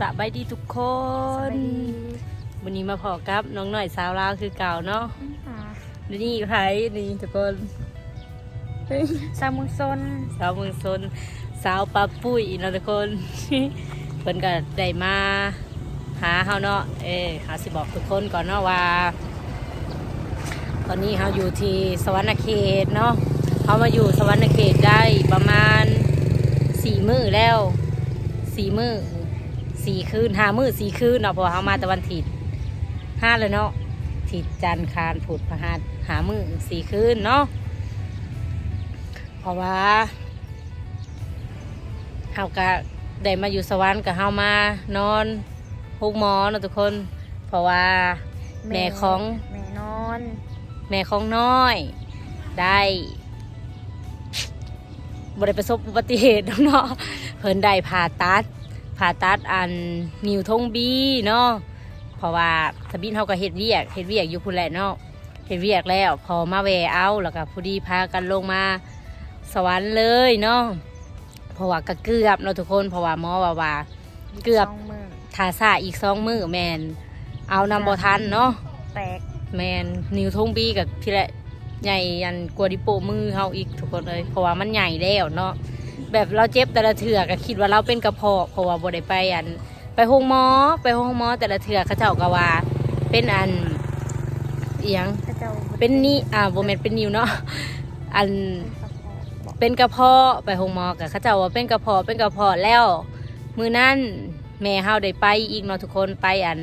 สบายดีทุกคนวันนี้มาพอกับน้องหน่อยสาวลาวคือเก่าเนาะนี่ไผนี่ทุกคนเฮ้ยสาวเมุงซนสาวเมืองซนสาวปลาปุ้ยเนาะทุกคนเพิ่นก็ได้มาหาเฮาเนาะเอ้หาสิบอกทุกคนก่อนเนาะว่า ตอนนี้เฮาอยู่ที่สวรรณเขตเนาะเฮามาอยู่สวรรณเขตได้ประมาณสี่มื้อแล้วสี่มื้อ สี่คืนห้ามื้อสี่คืนเนาะเพราะว่าเฮามาตะวันถิดห้าเลยเนาะถิดจันทร์คารผุดพฤหัสหามื้อสี่คืนเนาะเพราะว่าเฮาก็ได้มาอยู่สวรรค์กับเฮามานอนฮุกหมอเนาะทุกคน เพราะว่าแม่ของแม่นอน แม่ของน้อย ได้บริประสบอุบัติเหตุเนาะเพิ่นได้ผ่าตัด ผ่าตัดอันนิ้วทงบีเนาะเพราะว่าทบินเขาก็เฮ็ดเวียกเฮ็ดเวียกอยู่พุ่นแหละเนาะเฮ็ดเวียกแล้ว พอมาแวเอาแล้วก็พอดีพากันลงมาสวรรค์เลยเนาะเพราะว่าก็เกือบเนาะทุกคนเพราะว่าหมอว่าว่าเกือบสองมือทาซาอีกสองมือแมนเอานำบ่ทันเนาะแตกแมนนิวทงบีกับพี่แหละใหญ่ยันกลัวดิโปมือเฮาอีกทุกคนเลยเพราะว่ามันใหญ่แล้วเนาะ แบบเราเจ็บแต่ละเถื่อก็คิดว่าเราเป็นกระเพาะเพราะว่าบ่ได้ไปอัน ไปห้องหมอ ไปห้องหมอแต่ละเถื่อเขาเจ้าก็ว่า เป็นอันเอียงพระเจ้าเป็นนี่อ่าบ่แม่นเป็นนิวเนาะอันเป็นกระเพาะไปห้องหมอกับเขาเจ้าว่าเป็นกระเพาะเป็นกระเพาะแล้ว มือนั่นแม่เฮาได้ไปอีกเนาะทุกคนไปอัน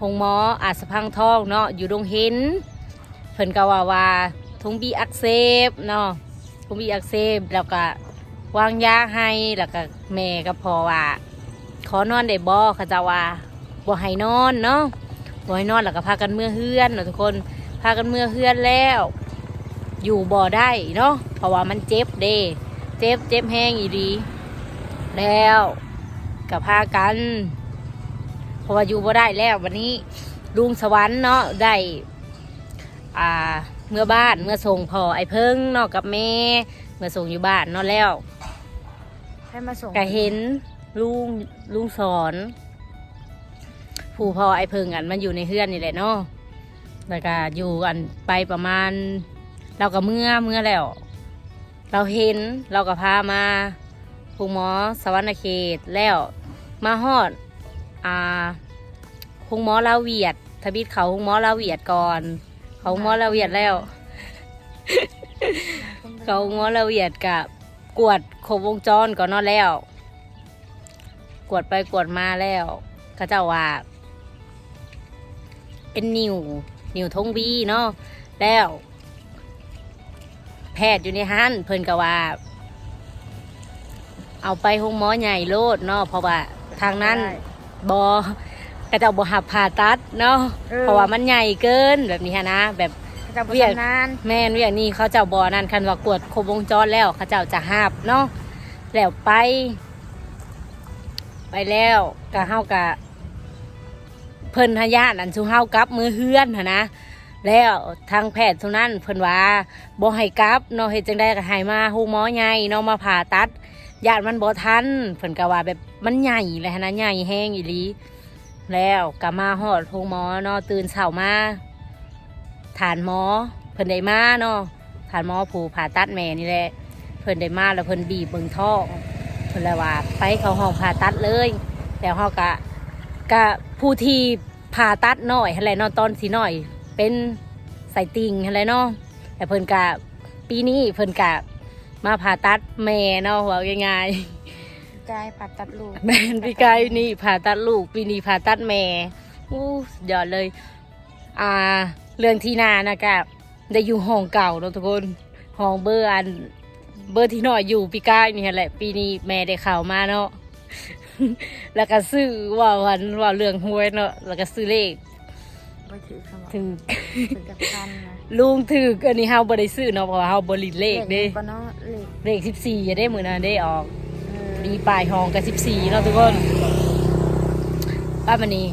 ห้องหมออาจสะพังทองเนาะอยู่ดงเห็นเพิ่นก็ว่าว่าทุงบีอักเสบเนาะทุงบีอักเสบแล้วก็ วางยาให้แล้วก็แม่ก็พอว่า ขอนอนได้บ่เขาจะว่าบ่ให้นอนเนาะบ่ให้นอนแล้วก็พากันเมื่อเฮือนเนาะทุกคนพากันเมื่อเฮือนแล้ว อยู่บ่ได้เนาะเพราะว่ามันเจ็บเด้ เจ็บเจ็บแห้งอีดีแล้วก็พากันเพราะว่าอยู่บ่ได้แล้ววันนี้ลุงสวรรค์เนาะได้อ่าเมื่อบ้านเมื่อส่งพ่อไอ้เพิ่งเนาะกับแม่เมื่อส่งอยู่บ้านเนาะแล้ว ให้มาส่ง ก็เห็นลุงลุงสอน ผู้พ่อไอ้เพิ่งอันมันอยู่ในเฮือนนี่แหละเนาะแล้วก็อยู่อันไปประมาณ เราก็เมื่อเมื่อแล้ว เราเห็นเราก็พามาผู้หมอสวรรณเขตแล้วมาฮอดอ่าคุงหมอลาเวียด ทบิดเขาคุงหมอลาเวียดก่อน เขาคุงหมอลาเวียดแล้ว เขาคุงหมอลาเวียดกับ กวดครบวงจรก่อนเนอนแล้ว กวดไปกวดมาแล้วเขาเจ้าว่า เป็นนิวนิวทงบีเนาะแล้ว แพทย์อยู่ในหันเพิ่นก็ว่า เอาไปห้องหมอใหญ่โลดเนาะเพราะว่าทางนั้นได้บอกระเจ้าบอหับผ่าตัดเนาะเออเพราะว่ามันใหญ่เกินแบบนี้ฮะนะแบบพระ เจ้าเวียกชำนานแม่นเวียกนี่เขาเจ้าบอนั่นคันว่ากวดครบวงจรแล้วเขาเจ้าจะหับเนาะแล้วไป ไปแล้วกะเฮากะเพิ่นพยานอันชูเฮากลับมือเฮือนหนนะแล้วทางแพทย์ทุนั้นเพิ่นว่าบ่ให้กลับเนาะเฮ็ดจังไดก็ให้มาฮู้หมอใหญ่เนาะมาผ่าตัดญาติมันบ่ทันเพิ่นก็ว่าแบบมันใหญ่เลยหั้นนะใหญ่แห้งอีหลี แล้วก็มาฮอดฮู้หมอเนาะตื่นเช้ามา ฐานหมอเพิ่นได้มาเนาะฐานหมอผู้ผ่าตัดแม่นี่แหละเพิ่นได้มาแล้วเพิ่นบีบเบิ่งท้องเพิ่นเลยว่าไปเข้าห้องผ่าตัดเลยแล้วเฮาก็ก็ผู้ที่ผ่าตัดน้อยหั่นแหละเนาะตอนสิน้อย เป็นใส่ติ่งหั่นแหละเนาะแต่เพิ่นก็ปีนี้เพิ่นก็มาผ่าตัดแม่เนาะว่าง่ายกายปัดตัดลูกๆแม่นพี่กายนี่ผ่าตัดลูกปีนี้ผ่าตัดแม่อู้สุดยอดเลย อ่า เรื่องที่นานะกะได้อยู่ห้องเก่าเนาะทุกคนห้องเบอร์อันเบอร์ที่น้อยอยู่ปีกายนี่แหละ ปีนี้แม่ได้ข่าวมาเนาะแล้วก็ซื้อว่าวันว่าเรื่องหวยเนาะแล้วก็ซื้อเลขไม่ถือคำว่าถึงถือกับพันนะลุงถืออันนี้เฮาบ่ได้ซื้อเนาะเพราะว่าเฮาบ่ลินเลขเด้ก็เนาะเลขเลข14อย่าได้มื้อนั้นได้ออกเออดีปลายห้องกับ14เนาะทุกคนป้ามันนี้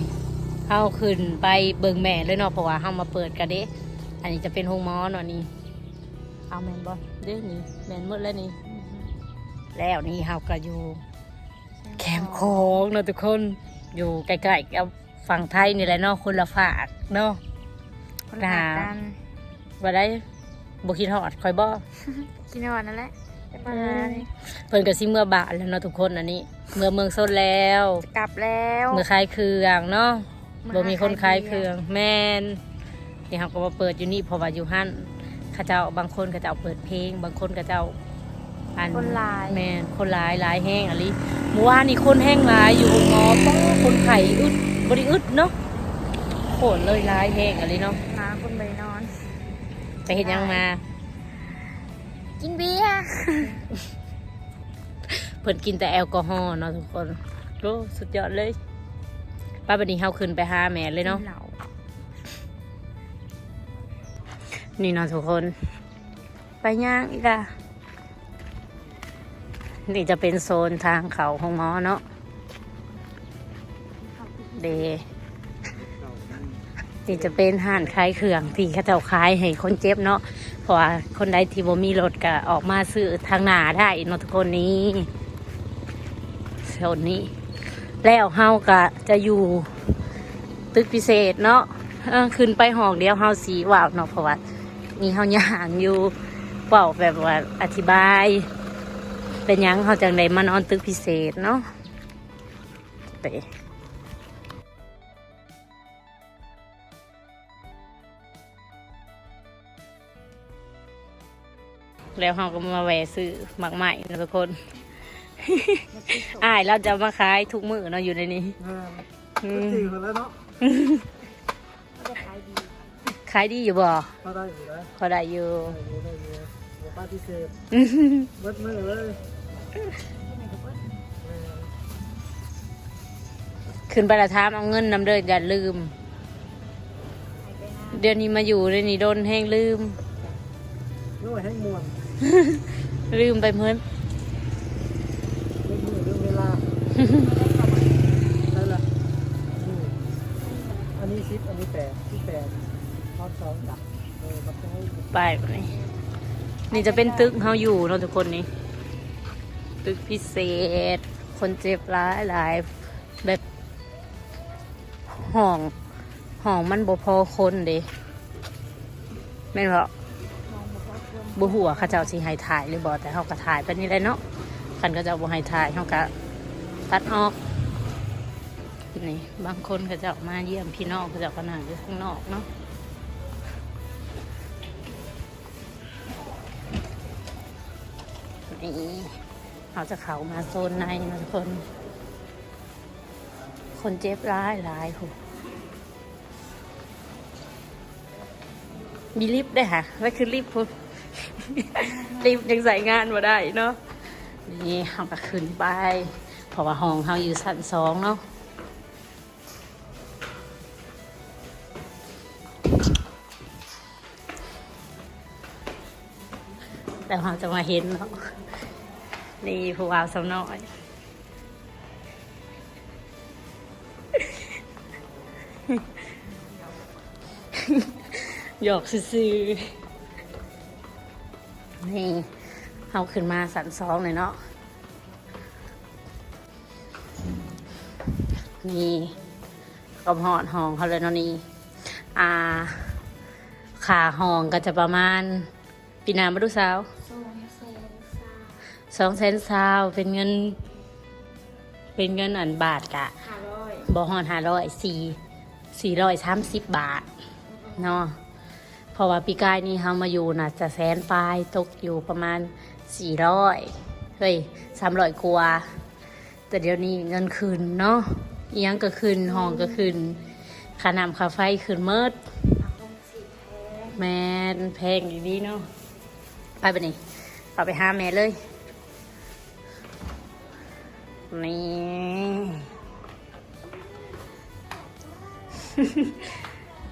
เฮาขึ้นไปเบิ่งแม่เลยเนาะเพราะว่าเฮามาเปิดกันเด้อันนี้จะเป็นห้องหมอเนาะนี่เอาแม่นบ่เด้นี่แม่นหมดแล้วนี่ แล้วนี่เฮาก็อยู่แคมป์โค้งเนาะทุกคนอยู่ใกล้ๆกับฝั่งไทยนี่แหละเนาะคนละฝากเนาะคนละแบบกันว่าได้บ่คิดฮอดคอยบ่กินวันนั่นแหละจะมาหานี่เพิ่นก็สิเมื่อบานแล้วเนาะทุกคนอันนี้ เมื่อเมืองสดแล้วจะกลับแล้ว เมื่อคลายเครื่องเนาะเมื่อ บ่มีคนคคลาลายยเคเครื่รื่อองงแม่นนี่เฮาก็มาเปิดอยู่นี่เพราะว่าอยู่หั่นเขาเจ้าบางคนเขาเจ้าเปิดเพลง บางคนเขาเจ้าอันคนหลาย แม่นคนหลายหลายแห้งอะลิเมื่อวานนี่คนแห้งหลายอยู่หมอป้อคนไข้อึดบ่ได้อึดเนาะโคตรเลยหลายแห้งอะลิเนาะมาคนไปนอน ไปเฮ็ดหยังมา กินเบียร์เพิ่นกินแต่แอลกอฮอล์เนาะทุกคนโอ้สุดยอดเลย ป้าบัดนี้เฮาขึ้นไปหาแม่เลยเนาะนี่เนาะทุกคน ไปย่างอีกอะนี่จะเป็นโซนทางเขาของหมอเนาะเดนี่จะเป็นห้านขายเครื่องที่เขาเจ้าขายให้คนเจ็บเนาะเพราะว่าคนใดที่บ่มีรถก็ออกมาซื้อทางหนาได้เนาะทุกคนนี้โซนนี้ แล้วเฮาก็จะอยู่ตึกพิเศษเนาะขึ้นไปห้องเดียวเฮาสีว่าวเนาะเพราะว่ามีเฮาย่างอยู่เป่าแบบว่าอธิบาย เป็นยังเขาจังไดมานอนตึกพิเศษเนาะไปแล้วเขาก็มาแวะซื้อหมักใหม่นะทุกคน อ้ายเราจะมาขายทุกมือเนาะอยู่ในนี้อ่าอืก็มสี่คนแล้วเนาะจะขายดีขายดีอยู่บ่ก็ได้อยู่นะพอได้อยู่ ได้อยู่ได้อยู่หัวป้าพิเศษเบิดมือเลยเออขึ้นไปละทามเอาเงินนำเดินอย่าลืม ขายไปนะเดือนนี้มาอยู่ในนี้โดนแห้งลืมนึกว่าแห้งมวนลืมไปเมื่อ เรื่องมือเรื่องเวลาได้ละนี่ อันนี้ชิปอันนี้แปดที่แปดทอดสองดับเออมาให้ไปแบบนี้นี่จะเป็นตึกเฮาอยู่เนาะทุกคนนี่ ตึกพิเศษ คนเจ็บหลายหลายแบบห้องห้องมันบ่พอคนเด้แม่นบ่มองมาเพรอบ่หัวาเขาเจ้าสิให้ถ่ายหรือบ่แต่เฮาก็ถ่ายไปนี่แหละเนาะคันเขาเจ้าบ่ให้ถ่ายเฮาก็ตัดออก นี่บางคนเขาเจ้ามาเยี่ยมพี่น้องเขาจ้าก็นั่งอยู่ข้างนอกเนาะนี่เราจะเข้ามาโซนในนะทุกคน คนเจ็บร้ายหลายคนมีลิฟต์ด้ค่ะนั่นคือลิฟต์คุณลิฟต์ยังใส่งานมาได้เนาะนี่เราก็ขึ้นไป เพราะว่าห้องเราอยู่ชั้นสองเนาะ แต่เราจะมาเห็นเนาะนี่ผู้วาวสำน้อยหยอกซื่อๆนี่เอาขึ้นมาสันสองเลยเนาะนี่กระหอดหองเขาเลยเนาะนี่อ่าขาหองก็จะประมาณปีนามาดูสาว สองแสนสามสองแสนสาวเป็นเงิน เป็นเงินอันบาทกะห้าร้อยบอฮอนห้าร้อยสี่สี่ร้อยสามสิบบาทเนาะเพราะว่าปีกายนี้เขามาอยู่น่ะ จะแสนปลายตกอยู่ประมาณสี่ร้อยเฮ้ยสามร้อยกว่าแต่เดี๋ยวนี้เงินคืนเนาะอิหยังก็คืนห้องก็คืนค่าน้ำค่าไฟคืนเมิดอาคงสีแพงแมนแพงอยู่ดีเนาะไปไปนี่เอาไปหาแม่เลย นี่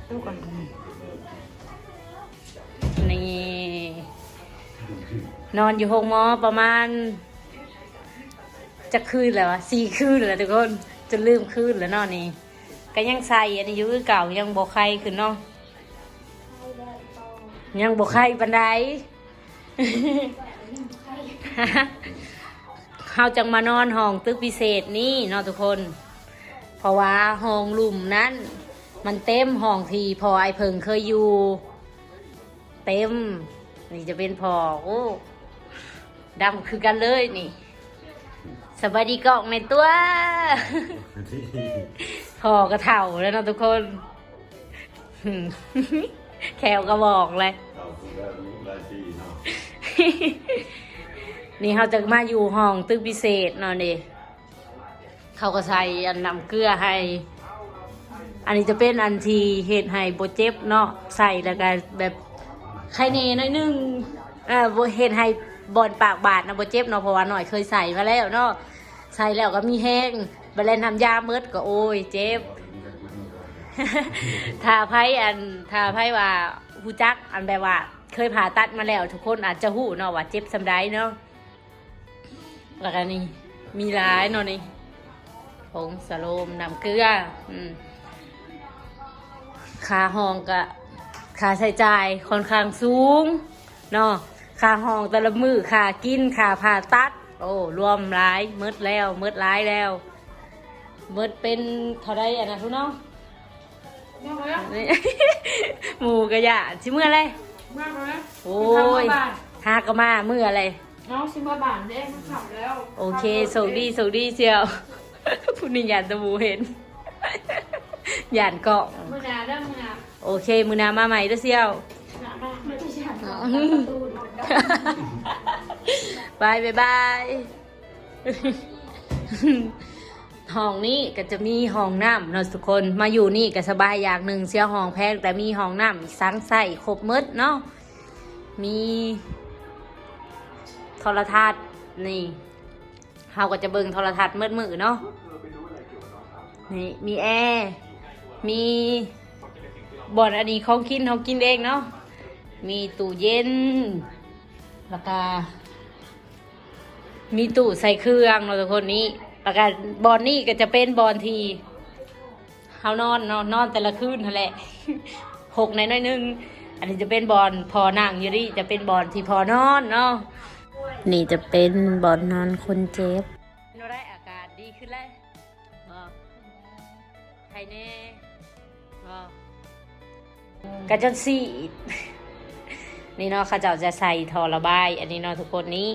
ดูก่อนนี่ นอนอยู่ห้องหมอประมาณ จะคืนแล้วอะสี่คืนแล้วทุกคนจะลืมคืนแล้วนอนนี่ก็ยังใส่อันนี้อยู่คือเก่ายังบกไข่ขึ้นเนาะให้ได้ต่อยังบกไข่บันได เฮาจังมานอนห้องตึกพิเศษนี่เนาะทุกคน เพราะว่าห้องหลุมนั้น มันเต็มห้องทีพอไอเพิงเคยอยู่ เต็ม นี่จะเป็นพอโอ้ดำคือกันเลยนี่สบายดีกล่องในตัว พอกระเถ่าแล้วเนาะทุกคนแขวก็บอกเลย นี่เขาจะมาอยู่ห้องตึกพิเศษเนาะนี่เขาก็ใส่อันนำเกลือให้ อันนี้จะเป็นอันทีเห็ดให้โบเจ็บเนาะใส่แล้วก็แบบไข่เนน้อยหนึงเออบ่เห็ดให้บอนปากบาดนะโบเจ็บเนาะเพราะว่าหน่อยเคยใส่มาแล้วเนาะใส่แล้วก็มีแห้งบรเลนทำยาเมิดก็โอ้ยเจ็บถ้าไพ่อันถ้าไพ่ว่าฮูจักอันแบบว่า เคยผ่าตัดมาแล้ว ทุกคนอาจจะหูเนาะว่าเจ็บสำได้เนาะ แล้วก็นี่ มีร้ายเนาะนี่ผงสโลมน้ำเกลืออืมค่าห้องก็ค่าใช้จ่ายค่อนข้างสูงเนาะค่าห้องแต่ละมือค่ากินค่าผ่าตัด โอ้รวมร้ายมืดแล้วมืดร้ายแล้วมืดเป็นเท่าไรอะนะทุกเนาะมากเลยนี่หมูกระยะชิมืออะไรมากเลยโอ้ยหากระมามืออะไร น้องชิมบะบานเด้มันขับแล้วโอเคโชคดีโชคดีเชียวผู้นี้ยานตะบูเห็นยานเกาะมือหนาเด้อมือหนาโอเคมือหนามาใหม่เด้วยเชียวหนามาไม่ใช่หนาอืมตูนบายบายบายห้องนี้ก็จะมีห้องน้ำเนาะทุกคนมาอยู่นี่ก็สบายอย่างหนึ่งเสียห้องแพงแต่มีห้องน้ำสังใส่ครบหมืดเนาะมี โทรทัศน์นี่เฮาก็จะเบิ่งโทรทัศน์มืดมือเนาะนี่มีแอร์มีบ่อนอันนี้ของกินเขากินเองเนาะมีตู้เย็นแล้วก็มีตู้ใส่เครื่องเราทุกคนนี้แล้วก็บอลนี่ก็จะเป็นบอลทีเฮานอนเนาะนอนแต่ละคืนนั่นแหละหกในน้อยหนึงอันนี้จะเป็นบอลพอนั่งอยู่นี่จะเป็นบอลที่พอนอนเนาะ นี่จะเป็นบอลนอนคนเจ็บเราได้อากาศดีขึ้นแล้วบ่ไทยแน่บ่กระจนสีนี่เนาะเขาเจ้าจะใส่ทอระบาย อันนี้เนาะทุกคนนี้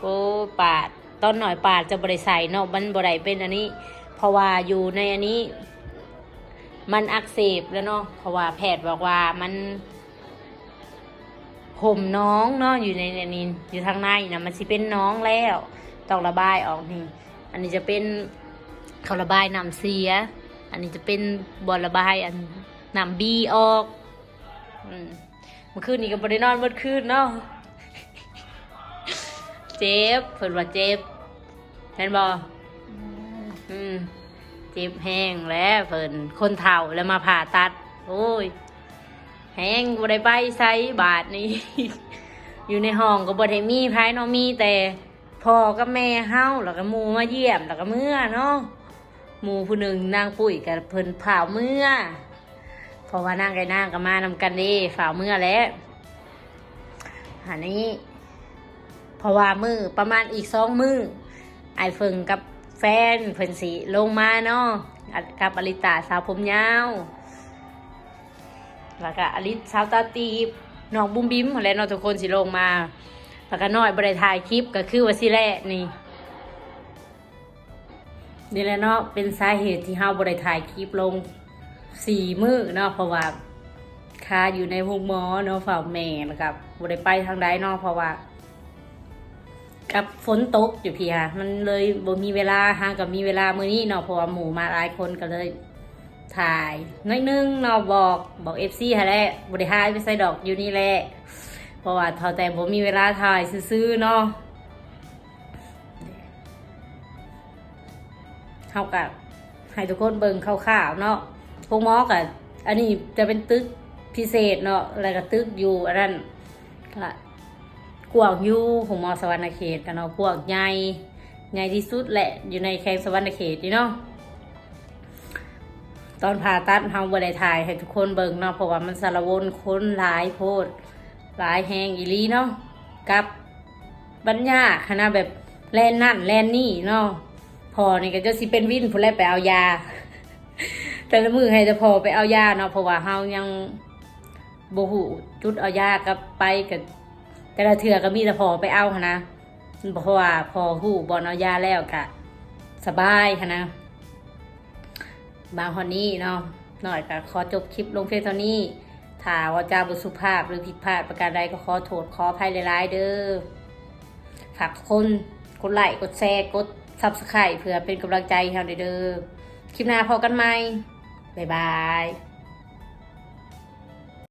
โอ้ปาดตอนหน่อยปาดจะบริใส่เนาะมันบริเป็นอันนี้ เพราะว่าอยู่ในอันนี้ มันอักเสบแล้วเนาะเพราะว่าแพทย์บอกว่ามัน ห่มน้องเนาะอยู่ในนนี้อยู่ทางในนะมันสิเป็นน้องแล้วต้องระบายออกนี่อันนี้จะเป็นเขาระบายน้ำเสีย อันนี้จะเป็นบอลระบายอันน้ำบีออกอืมเมื่อคืนนี้ก็บรินอนเมื่อคืนเนาะเจ็บเพิ่นว่าเจ็บเห็นบ่อืมเจ็บแห้งแล้วเพิ่นคนเฒ่าแล้วมาผ่าตัด โอ้ย แห้งบ่ได้ไปไสบาทนี้อยู่ในห้องก็บ่ได้มีไผเนาะมีแต่พ่อกับแม่เฮาแล้วก็หมูมาเยี่ยมแล้วก็เมื่อเนาะหมูผู้หนึ่งนางปุ๋ยกับเพิ่นผ่าเมื่อเพราะว่านางไก่นางก็มานำกันเด้ฝ่าเมื่อแล้วอันนี้เพราะว่ามือประมาณอีกสองมือไอเฟิงกับแฟนเพิ่นสีลงมาเนาะอะกับอลิตาสาวผมยาว แล้วก็อลิสาวตาตีบน้องบุ้มบิ้มอะไรเนาะทุกคนสิลงมาแล้วก็น้อยบริถ่ายคลิปก็คือว่าสิแรกนี่นี่แหละเนาะเป็นสาเหตุที่เฮาบริถ่ายคลิปลงสี่มือเนาะเพราะว่าคาอยู่ในห้องหมอเนาะฝ่าแม่แล้วกับบริไปทางใดเนาะเพราะว่า กับฝนตกอยู่พี่ค่ะมันเลยบ่มีเวลาห่างกับมีเวลามื้อนี้เนาะเพราะว่าหมู่มาหลายคนก็เลย ถ่ายน้อยนึงเนาะบอกบอกเอฟซีฮะแหละบริหารไปใส่ดอกอยู่นี่แหละเพราะว่าเท่าแต่ผมมีเวลาถ่ายซื้อๆเนาะเขากับให้ทุกคนเบิ่งคร่าวๆเนาะพวกมอกับอันนี้จะเป็นตึกพิเศษเนาะอะไรกับตึกอยู่อันนั้นก็กวางอยู่ของมอสวรรณเขตกันเนาะกวางใหญ่ใหญ่ที่สุดแหละอยู่ในแข้งสวรรณเขตนี่เนาะ ตอนผ่าตัดเฮาบ่ได้ถ่ายให้ทุกคนเบิ่งเนาะเพราะว่ามันสารวนคนหลายโพดหลายแหงอีลีเนาะกับบรรยากขนาดแบบแลนนั่นแลนนี่เนาะพอนี่ก็จะสิเป็นวินผู้แลไปเอายา แต่ละมือให้จะพอไปเอายาเนาะเพราะว่าเฮายังบ่ฮู้จุดเอายากับไปกับแต่ละเทื่อก็มีแต่พอไปเอานะเพราะว่าพอฮู้บ่อนเอายาแล้วก็สบายหั้นนะ บางคนนี้เนาะหน่อยก็ขอจบคลิปลงเพียงเท่านี้ถ้าว่าจาบุสุภาพหรือผิดพลาดประการใดก็ขอโทษขออภัยหลายๆเด้อฝากทุกคนกดไลค์กดแชร์กดซับสไครต์เพื่อเป็นกำลังใจให้เราเด้อคลิปหน้าพอกันไหมบ๊ายบาย